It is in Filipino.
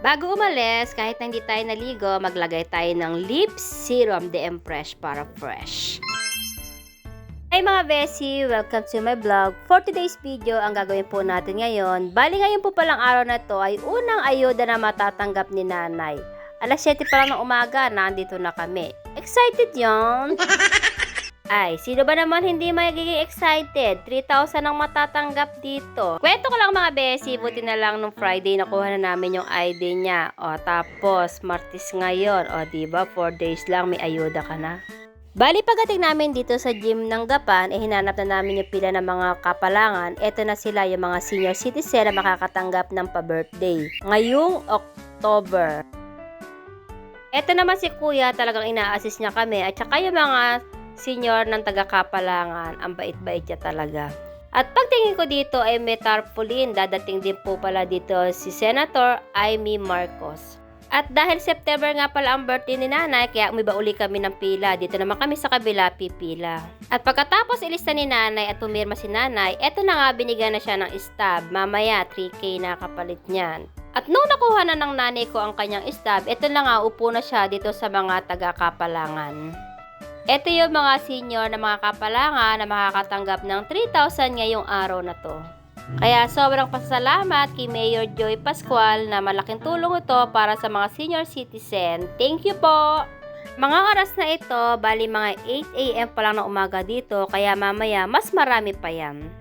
Bago umalis, kahit na hindi tayo naligo, maglagay tayo ng lip serum de Fresh para fresh. Hey mga Besi! Welcome to my vlog. For today's video, ang gagawin po natin ngayon, bali ngayon po palang araw na to ay unang ayuda na matatanggap ni nanay. Alas 7 pa lang ng umaga, nandito na kami. Excited yon? Ay, sino ba naman hindi magiging excited? 3,000 ang matatanggap dito. Kwento ko lang mga besi, buti na lang nung Friday nakuha na namin yung ID niya. O, tapos, Martis ngayon. O, diba, 4 days lang may ayuda ka na. Bali pagdating namin dito sa gym ng Gapan, eh hinanap na namin yung pila ng mga kapalangan. Ito na sila yung mga senior citizen na makakatanggap ng pa-birthday. Ngayong October. Ito naman si Kuya, talagang ina-assist niya kami. At saka yung mga senior ng taga-kapalangan, ang bait-bait niya talaga. At pagtingin ko dito ay may tarpaulin, dadating din po pala dito si Senator Amy Marcos. At dahil September nga pala ang birthday ni nanay, kaya umiba uli kami ng pila. Dito naman kami sa kabila pipila. At pagkatapos ilista ni nanay at pumirma si nanay, eto na nga binigyan na siya ng stab. Mamaya 3K na kapalit niyan. At nung nakuha na ng nanay ko ang kanyang stab, eto na nga upo na siya dito sa mga taga-kapalangan. Ito yung mga senior na mga kapalangan na makakatanggap ng 3,000 ngayong araw na to. Kaya sobrang pasalamat kay Mayor Joy Pascual na malaking tulong ito para sa mga senior citizen. Thank you po! Mga oras na ito, bali mga 8 a.m. pa lang ng umaga dito, kaya mamaya mas marami pa yan.